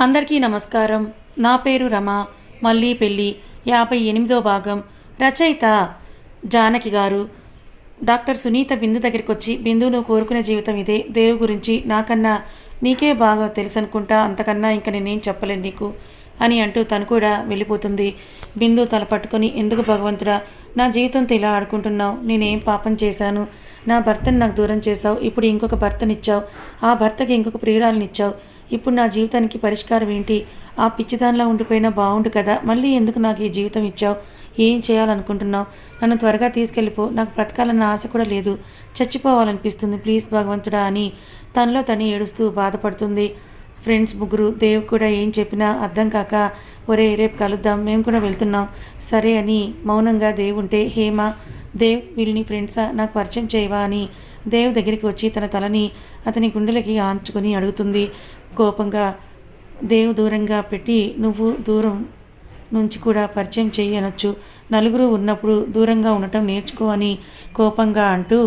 అందరికీ నమస్కారం. నా పేరు రమ. మళ్ళీ పెళ్ళి యాభై ఎనిమిదో భాగం. రచయిత జానకి గారు. డాక్టర్ సునీత బిందు దగ్గరికి వచ్చి బిందును కోరుకునే జీవితం ఇదే. దేవు గురించి నాకన్నా నీకే బాగా తెలుసు అనుకుంటా అంతకన్నా ఇంకా నేనేం చెప్పలేను నీకు అని అంటూ తను కూడా వెళ్ళిపోతుంది. బిందు తల పట్టుకొని ఎందుకు భగవంతుడా నా జీవితంతో ఇలా ఆడుకుంటున్నావు? నేనేం పాపం చేశాను? నా భర్తను నాకు దూరం చేశావు. ఇప్పుడు ఇంకొక భర్తనిచ్చావు. ఆ భర్తకి ఇంకొక ప్రియురాలనిచ్చావు. ఇప్పుడు నా జీవితానికి పరిష్కారం ఏంటి? ఆ పిచ్చిదానిలా ఉండిపోయినా బాగుండు కదా? మళ్ళీ ఎందుకు నాకు ఈ జీవితం ఇచ్చావు? ఏం చేయాలనుకుంటున్నావు? నన్ను త్వరగా తీసుకెళ్ళిపో. నాకు బ్రతకాలన్న ఆశ కూడా లేదు. చచ్చిపోవాలనిపిస్తుంది. ప్లీజ్ భగవంతుడా అని తనలో తను ఏడుస్తూ బాధపడుతుంది. ఫ్రెండ్స్ ముగ్గురు దేవ్ కూడా ఏం చెప్పినా అర్థం కాక ఒరే రేపు కలుద్దాం. మేము కూడా వెళ్తున్నాం. సరే అని మౌనంగా దేవ్ ఉంటే హేమ దేవ్ వీళ్ళని ఫ్రెండ్సా? నాకు పరిచయం చేయవా అని దేవ్ దగ్గరికి వచ్చి తన తలని అతని గుండెలకి ఆంచుకొని అడుగుతుంది. కోపంగా దేవ్ దూరంగా పెట్టి నువ్వు దూరం నుంచి కూడా పరిచయం చేయనొచ్చు. నలుగురు ఉన్నప్పుడు దూరంగా ఉండటం నేర్చుకో అని కోపంగా అంటూ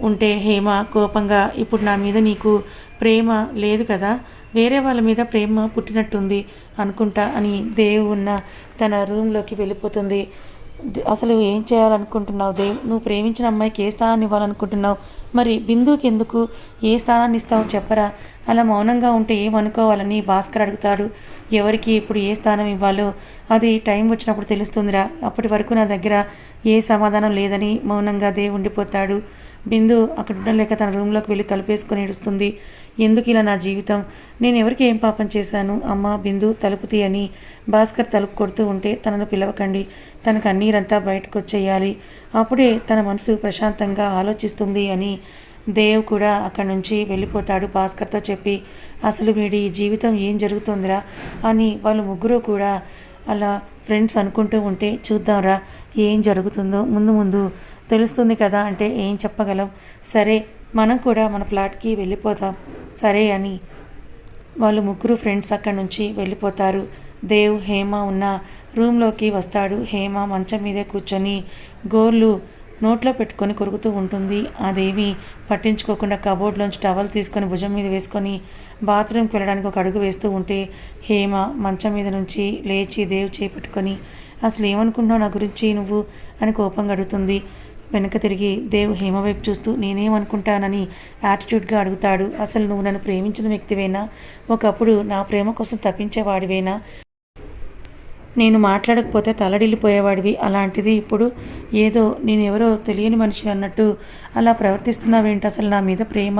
ఉంటే హేమ కోపంగా ఇప్పుడు నా మీద నీకు ప్రేమ లేదు కదా? వేరే వాళ్ళ మీద ప్రేమ పుట్టినట్టుంది అనుకుంటా అని దేవ్ ఉన్న తన రూమ్లోకి వెళ్ళిపోతుంది. అసలు ఏం చేయాలనుకుంటున్నావు? దేవ్ నువ్వు ప్రేమించిన అమ్మాయికి ఏ స్థానాన్ని ఇవ్వాలనుకుంటున్నావు? మరి బిందుకి ఎందుకు ఏ స్థానాన్ని ఇస్తావు చెప్పరా? అలా మౌనంగా ఉంటే ఏమనుకోవాలని భాస్కర్ అడుగుతాడు. ఎవరికి ఇప్పుడు ఏ స్థానం ఇవ్వాలో? అది టైం వచ్చినప్పుడు తెలుస్తుందిరా. అప్పటి వరకు నా దగ్గర ఏ సమాధానం లేదని మౌనంగా దేవ్ ఉండిపోతాడు బిందు అక్కడ ఉండలేక తన రూమ్లోకి వెళ్ళి తలుపేసుకొని ఏడుస్తుంది. ఎందుకు ఇలా నా జీవితం? నేను ఎవరికి ఏం పాపం చేశాను? అమ్మ బిందు తలుపుతి అని భాస్కర్ తలుపు కొడుతూ ఉంటే తనను పిలవకండి. తనకు అన్నీరంతా బయటకు వచ్చేయాలి అప్పుడే తన మనసు ప్రశాంతంగా ఆలోచిస్తుంది అని దేవ్ కూడా అక్కడి నుంచి వెళ్ళిపోతాడు భాస్కర్తో చెప్పి. అసలు వీడి జీవితం ఏం జరుగుతుందిరా? అని వాళ్ళు ముగ్గురు కూడా అలా ఫ్రెండ్స్ అనుకుంటూ ఉంటే చూద్దాంరా ఏం జరుగుతుందో? ముందు ముందు తెలుస్తుంది కదా అంటే ఏం చెప్పగలం? సరే మనం కూడా మన ఫ్లాట్కి వెళ్ళిపోతాం సరే అని వాళ్ళు ముగ్గురు ఫ్రెండ్స్ అక్కడి నుంచి వెళ్ళిపోతారు. దేవ్ హేమ ఉన్న రూమ్లోకి వస్తాడు. హేమ మంచం మీదే కూర్చొని గోర్లు నోట్లో పెట్టుకొని కొరుకుతూ ఉంటుంది. అదేమి పట్టించుకోకుండా కబోర్డ్లోంచి టవల్ తీసుకొని భుజం మీద వేసుకొని బాత్రూమ్కి వెళ్ళడానికి ఒక అడుగు వేస్తూ ఉంటే హేమ మంచం మీద నుంచి లేచి దేవ్ చేపెట్టుకొని అసలు ఏమనుకుంటున్నావు నా గురించి నువ్వు? అని కోపంగా అడుగుతుంది వెనక తిరిగి దేవ్ హేమ వైపు చూస్తూ నేనేమనుకుంటానని యాటిట్యూడ్గా అడుగుతాడు. అసలు నువ్వు నన్ను ప్రేమించిన వ్యక్తివేనా? ఒకప్పుడు నా ప్రేమ కోసం తప్పించేవాడివేనా? నేను మాట్లాడకపోతే తలడిల్లిపోయేవాడివి. అలాంటిది ఇప్పుడు ఏదో నేను ఎవరో తెలియని మనిషి అన్నట్టు అలా ప్రవర్తిస్తున్నావేంటి? అసలు నా మీద ప్రేమ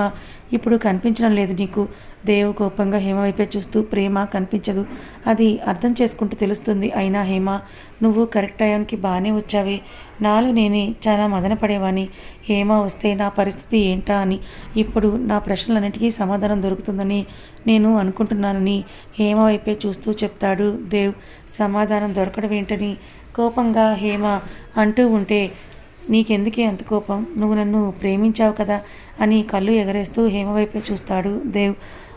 ఇప్పుడు కనిపించడం లేదు నీకు. దేవు కోపంగా హేమ వైపే చూస్తూ ప్రేమ కనిపించదు. అది అర్థం చేసుకుంటూ తెలుస్తుంది. అయినా హేమ నువ్వు కరెక్ట్ టైంకి బాగానే వచ్చావే. నాలో నేనే చాలా మదన పడేవాని హేమ వస్తే నా పరిస్థితి ఏంటా అని. ఇప్పుడు నా ప్రశ్నలన్నిటికీ సమాధానం దొరుకుతుందని నేను అనుకుంటున్నానని హేమ వైపే చూస్తూ చెప్తాడు దేవ్. సమాధానం దొరకడం ఏంటని కోపంగా హేమ అంటూ ఉంటే నీకెందుకే అంత కోపం? నువ్వు నన్ను ప్రేమించావు కదా అని కళ్ళు ఎగరేస్తూ హేమవైపే చూస్తాడు దేవ్.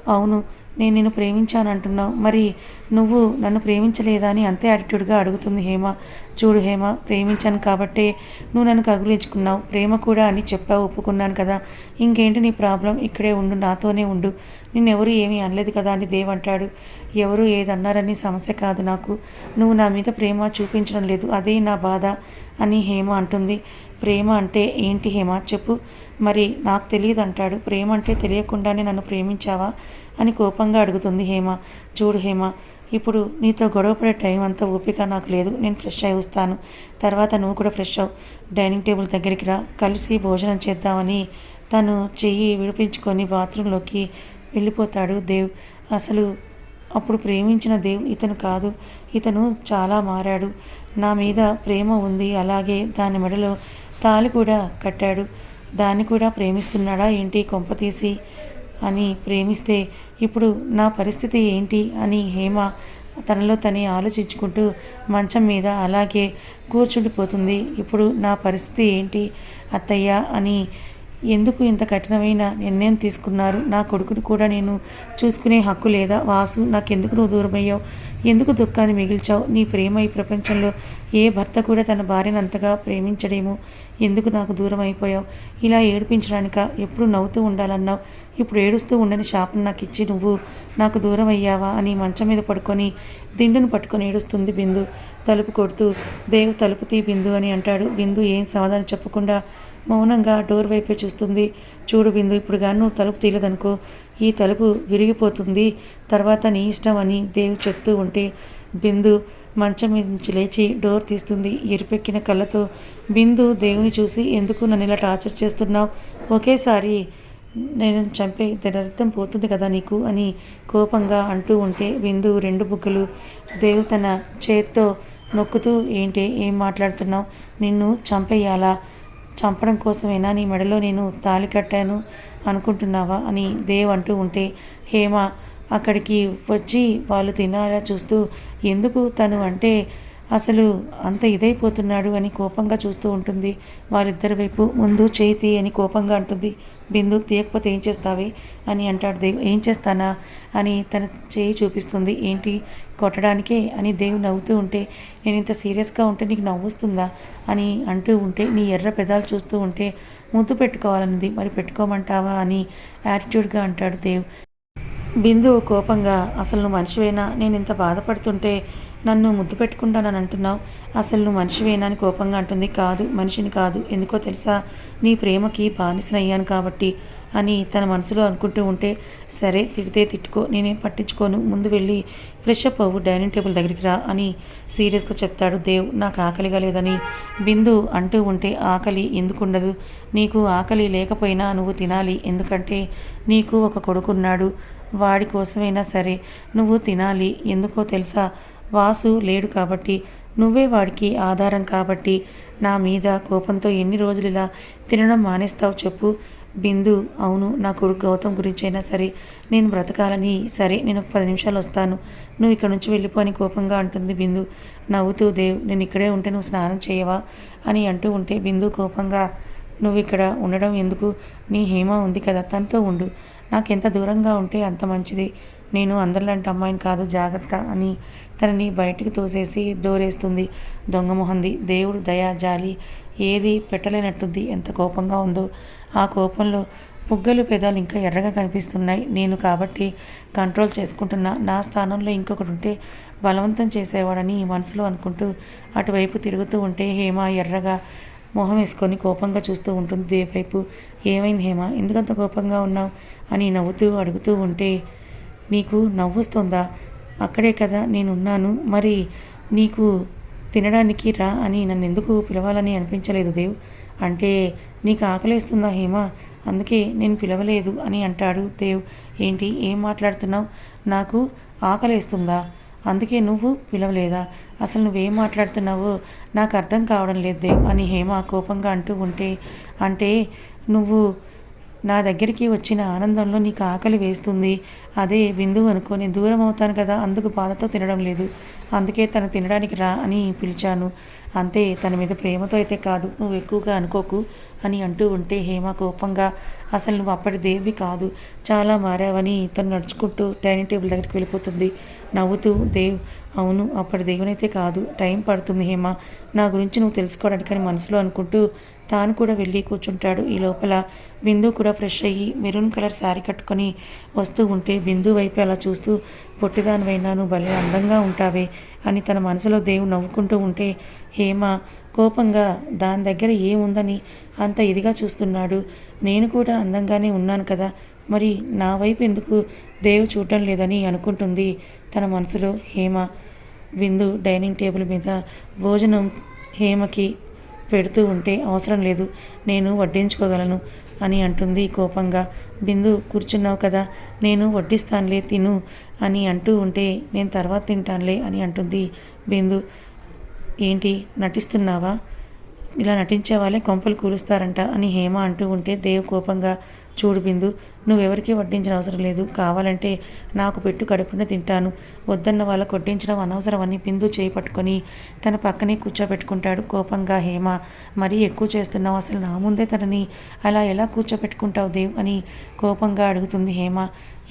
అవును నేను నిన్ను ప్రేమించాను అంటున్నావు. మరి నువ్వు నన్ను ప్రేమించలేదా అని అంతే యాటిట్యూడ్గా అడుగుతుంది హేమ. చూడు హేమ ప్రేమించాను కాబట్టే నువ్వు నన్ను కగులించుకున్నావు. ప్రేమ కూడా అని చెప్పావు ఒప్పుకున్నాను కదా. ఇంకేంటి నీ ప్రాబ్లం? ఇక్కడే ఉండు నాతోనే ఉండు. నిన్నెవరు ఏమీ అనలేదు కదా అని దేవ్ అంటాడు. ఎవరు ఏదన్నారని సమస్య కాదు నాకు. నువ్వు నా మీద ప్రేమ చూపించడం లేదు. అదే నా బాధ అని హేమ అంటుంది. ప్రేమ అంటే ఏంటి హేమ? చెప్పు. మరి నాకు తెలియదు అంటాడు. ప్రేమ అంటే తెలియకుండానే నన్ను ప్రేమించావా అని కోపంగా అడుగుతుంది హేమ. చూడు హేమ ఇప్పుడు నీతో గొడవపడే టైం అంతా ఓపిక నాకు లేదు. నేను ఫ్రెష్ అయి వస్తాను. తర్వాత నువ్వు కూడా ఫ్రెష్ అవు. డైనింగ్ టేబుల్ దగ్గరికి రా. కలిసి భోజనం చేద్దామని తను చెయ్యి విడిపించుకొని బాత్రూంలోకి వెళ్ళిపోతాడు దేవ్. అసలు అప్పుడు ప్రేమించిన దేవ్ ఇతను కాదు. ఇతను చాలా మారాడు. నా మీద ప్రేమ ఉంది. అలాగే దాని మెడలో తాళి కూడా కట్టాడు. దాన్ని కూడా ప్రేమిస్తున్నాడా ఏంటి కొంపతీసి అని ప్రేమిస్తే ఇప్పుడు నా పరిస్థితి ఏంటి అని హేమ తనలో తనే ఆలోచించుకుంటూ మంచం మీద అలాగే కూర్చుండిపోతుంది. ఇప్పుడు నా పరిస్థితి ఏంటి అత్తయ్య అని ఎందుకు ఇంత కఠినమైన నిర్ణయం తీసుకున్నారు? నా కొడుకును కూడా నేను చూసుకునే హక్కు లేదా? వాసు నాకెందుకు నువ్వు దూరమయ్యావు? ఎందుకు దుఃఖాన్ని మిగిల్చావు? నీ ప్రేమ ఈ ప్రపంచంలో ఏ భర్త కూడా తన భార్యను అంతగా ప్రేమించడేమో. ఎందుకు నాకు దూరం అయిపోయావు ఇలా ఏడిపించడానిక ఎప్పుడు నవ్వుతూ ఉండాలన్నావు? ఇప్పుడు ఏడుస్తూ ఉండని శాపం నాకు ఇచ్చి నువ్వు నాకు దూరం అయ్యావా అని మంచం మీద పడుకొని దిండును పట్టుకొని ఏడుస్తుంది బిందు. తలుపు కొడుతూ దేవు తలుపు తీ బిందు అని అంటాడు. బిందు ఏం సమాధానం చెప్పకుండా మౌనంగా డోర్ వైపే చూస్తుంది. చూడు బిందు ఇప్పుడు కానీ తలుపు తీయలేదనుకో. ఈ తలుపు విరిగిపోతుంది. తర్వాత నీ ఇష్టం అని దేవు చెప్తూ ఉంటే బిందు మంచం నుంచి లేచి డోర్ తీస్తుంది. ఎరిపెక్కిన కళ్ళతో బిందు దేవుని చూసి ఎందుకు నన్ను ఇలా టార్చర్ చేస్తున్నావు? ఒకేసారి నేను చంపే అర్థం పోతుంది కదా నీకు అని కోపంగా అంటూ ఉంటే బిందు రెండు బుగ్గలు దేవు తన చేత్తో నొక్కుతూ ఏంటి ఏం మాట్లాడుతున్నావు? నిన్ను చంపేయాలా? చంపడం కోసమేనా? నీ మెడలో నేను తాలి కట్టాను అనుకుంటున్నావా? అని దేవ్ అంటూ ఉంటే హేమ అక్కడికి వచ్చి వాళ్ళు తినాలా చూస్తూ ఎందుకు తను అంటే అసలు అంత ఇదైపోతున్నాడు అని కోపంగా చూస్తూ ఉంటుంది. వాళ్ళిద్దరి వైపు ముందు చేతి అని కోపంగా అంటుంది. బిందు తీయకపోతే ఏం చేస్తావే? అని అంటాడు దేవు. ఏం చేస్తానా? అని తన చేయి చూపిస్తుంది. ఏంటి? కొట్టడానికే? అని దేవు నవ్వుతూ ఉంటే నేను ఇంత సీరియస్గా ఉంటే నీకు నవ్వుస్తుందా? అని అంటూ ఉంటే నీ ఎర్ర పెదాలు చూస్తూ ఉంటే ముద్దు పెట్టుకోవాలన్నది మరి పెట్టుకోమంటావా? అని యాటిట్యూడ్గా అంటాడు దేవ్. బిందు కోపంగా అసలు నువ్వు మనిషివేనా? నేను ఇంత బాధపడుతుంటే నన్ను ముద్దు పెట్టుకుంటానని అంటున్నావు. అసలు నువ్వు మనిషివేనా అని కోపంగా అంటుంది. కాదు మనిషిని కాదు. ఎందుకో తెలుసా? నీ ప్రేమకి బానిసనయ్యాను కాబట్టి అని తన మనసులో అనుకుంటూ ఉంటే సరే తిడితే తిట్టుకో నేనేం పట్టించుకోను. ముందు వెళ్ళి ఫ్రెష్ అప్ అవ్వు డైనింగ్ టేబుల్ దగ్గరికి రా అని సీరియస్గా చెప్తాడు దేవ్. నాకు ఆకలిగా లేదని బిందు అంటూ ఉంటే ఆకలి ఎందుకు ఉండదు నీకు ఆకలి లేకపోయినా నువ్వు తినాలి. ఎందుకంటే నీకు ఒక కొడుకున్నాడు. వాడి కోసమైనా సరే నువ్వు తినాలి. ఎందుకో తెలుసా? వాసు లేడు కాబట్టి నువ్వే వాడికి ఆధారం కాబట్టి నా మీద కోపంతో ఎన్ని రోజులు ఇలా తినడం మానేస్తావు చెప్పు. బిందు అవును నా కొడుకు గౌతమ్ గురించి అయినా సరే నేను బ్రతకాలని సరే నేను ఒక పది నిమిషాలు వస్తాను. నువ్వు ఇక్కడ నుంచి వెళ్ళిపోని కోపంగా అంటుంది బిందు. నవ్వుతూ దేవ్ నేను ఇక్కడే ఉంటే నువ్వు స్నానం చేయవా? అని అంటూ ఉంటే బిందు కోపంగా నువ్వు ఇక్కడ ఉండడం ఎందుకు? నీ హేమ ఉంది కదా తనతో ఉండు. నాకు ఎంత దూరంగా ఉంటే అంత మంచిది. నేను అందరిలాంటి అమ్మాయిని కాదు జాగ్రత్త అని తనని బయటికి తోసేసి డోరేస్తుంది. దొంగమొహంది దేవుడు దయా జాలి ఏది పెట్టలేనట్టుంది. ఎంత కోపంగా ఉందో. ఆ కోపంలో ముగ్గలు పెదాలు ఇంకా ఎర్రగా కనిపిస్తున్నాయి. నేను కాబట్టి కంట్రోల్ చేసుకుంటున్నా. నా స్థానంలో ఇంకొకటి ఉంటే బలవంతం చేసేవాడని మనసులో అనుకుంటూ అటువైపు తిరుగుతూ ఉంటే హేమ ఎర్రగా మొహం వేసుకొని కోపంగా చూస్తూ ఉంటుంది. దేవైపు ఏమైంది హేమ? ఎందుకంత కోపంగా ఉన్నావు? అని నవ్వుతూ అడుగుతూ ఉంటే నీకు నవ్వుస్తుందా? అక్కడే కదా నేనున్నాను. మరి నీకు తినడానికి రా అని నన్ను ఎందుకు పిలవాలని అనిపించలేదు దేవ్. అంటే నీకు ఆకలేస్తుందా హేమ? అందుకే నేను పిలవలేదు అని అంటాడు దేవ్. ఏంటి? ఏం మాట్లాడుతున్నావు? నాకు ఆకలేస్తుందా? అందుకే నువ్వు పిలవలేదా? అసలు నువ్వేం మాట్లాడుతున్నావో నాకు అర్థం కావడం లేదు దేవ్ అని హేమ కోపంగా అంటూ ఉంటే అంటే నువ్వు నా దగ్గరికి వచ్చిన ఆనందంలో నీకు ఆకలి వేస్తుంది. అదే బిందు అనుకొని దూరం అవుతాను కదా అందుకు బాధతో తినడం లేదు. అందుకే తను తినడానికి రా అని పిలిచాను. అంతే తన మీద ప్రేమతో అయితే కాదు నువ్వు ఎక్కువగా అనుకోకు అని అంటూ ఉంటే హేమ కోపంగా అసలు నువ్వు అప్పటి దేవి కాదు చాలా మారావని తను నడుచుకుంటూ డైనింగ్ టేబుల్ దగ్గరికి వెళ్ళిపోతుంది. నవ్వుతూ దేవ్ అవును అప్పటి దేవునైతే కాదు. టైం పడుతుంది హేమ. నా గురించి నువ్వు తెలుసుకోవడానికని మనసులో అనుకుంటూ తాను కూడా వెళ్ళి కూర్చుంటాడు. ఈ లోపల బిందు కూడా ఫ్రెష్ అయ్యి మెరూన్ కలర్ శారీ కట్టుకొని వస్తూ ఉంటే బిందు వైపు అలా చూస్తూ పొట్టిదానివైనా నువ్వు భలే అందంగా ఉంటావే అని తన మనసులో దేవు నవ్వుకుంటూ ఉంటే హేమ కోపంగా దాని దగ్గర ఏముందని అంత ఇదిగా చూస్తున్నాడు. నేను కూడా అందంగానే ఉన్నాను కదా. మరి నా వైపు ఎందుకు దేవు చూడటం లేదని అనుకుంటుంది తన మనసులో హేమ. విందు డైనింగ్ టేబుల్ మీద భోజనం హేమకి పెడుతూ ఉంటే అవసరం లేదు నేను వడ్డించుకోగలను అని అంటుంది కోపంగా. బిందు కూర్చున్నావు కదా నేను వడ్డిస్తానులే తిను అని అంటూ ఉంటే నేను తర్వాత తింటానులే అని అంటుంది. బిందు ఏంటి నటిస్తున్నావా? ఇలా నటించే వాళ్ళే కొంపలు కూలుస్తారంట అని హేమ అంటూ ఉంటే దేవ్ కోపంగా చూడు బిందు నువ్వెవరికీ వడ్డించిన అవసరం లేదు. కావాలంటే నాకు పెట్టు కడుపున తింటాను. వద్దన్న వాళ్ళ కొట్టించడం అనవసరం అని బిందు చేయి పట్టుకొని తన పక్కనే కూర్చోబెట్టుకుంటాడు కోపంగా హేమ. మరీ ఎక్కువ చేస్తున్నావు అసలు నా ముందే తనని అలా ఎలా కూర్చోబెట్టుకుంటావు దేవ్ అని కోపంగా అడుగుతుంది హేమ.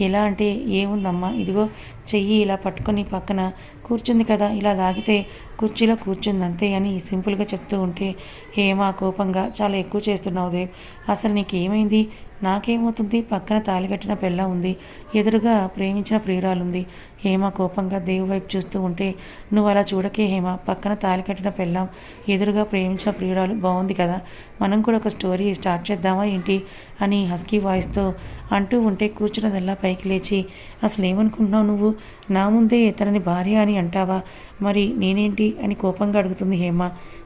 ఎలా అంటే ఏముందమ్మా ఇదిగో చెయ్యి ఇలా పట్టుకొని పక్కన కూర్చుంది కదా ఇలా లాగితే కుర్చీలో కూర్చుంది అంతే అని సింపుల్గా చెప్తూ ఉంటే హేమ కోపంగా చాలా ఎక్కువ చేస్తున్నావు దేవ్ అసలు నీకేమైంది? నాకేమవుతుంది? పక్కన తాలిగట్టిన పిల్ల ఉంది. ఎదురుగా ప్రేమించిన ప్రియురాలుంది హేమ కోపంగా దేవు వైపు చూస్తూ ఉంటే నువ్వు అలా చూడకే హేమ పక్కన తాలి కట్టిన పెళ్ళాం ఎదురుగా ప్రేమించిన ప్రియురాలు బాగుంది కదా మనం కూడా ఒక స్టోరీ స్టార్ట్ చేద్దామా ఏంటి? అని హస్కీ వాయిస్తో అంటూ ఉంటే కూర్చున్నదల్లా పైకి లేచి అసలు ఏమనుకుంటున్నావు నువ్వు? నా ముందే తనని భార్య అని అంటావా? మరి నేనేంటి? అని కోపంగా అడుగుతుంది హేమ.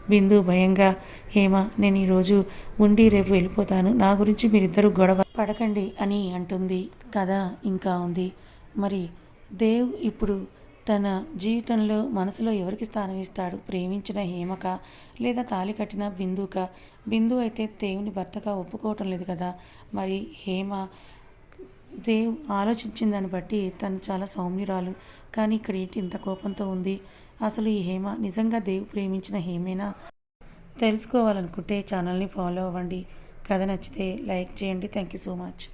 బిందు భయంగా హేమ నేను ఈరోజు ఉండి రేపు వెళ్ళిపోతాను నా గురించి మీరిద్దరూ గొడవ పడకండి అని అంటుంది. కథ ఇంకా ఉంది. మరి దేవ్ ఇప్పుడు తన జీవితంలో మనసులో ఎవరికి స్థానం ఇస్తాడు? ప్రేమించిన హేమక లేదా తాలి కట్టిన బిందుక? బిందు అయితే దేవుని భర్తగా ఒప్పుకోవటం లేదు కదా? మరి హేమ దేవ్ ఆలోచించిన దాన్ని బట్టి తను చాలా సౌమ్యురాలు. కానీ ఇక్కడ ఏంటి ఇంత కోపంతో ఉంది? అసలు ఈ హేమ నిజంగా దేవ్ ప్రేమించిన హేమేనా? తెలుసుకోవాలనుకుంటే ఛానల్ని ఫాలో అవ్వండి. కథ నచ్చితే లైక్ చేయండి. Thank you so much.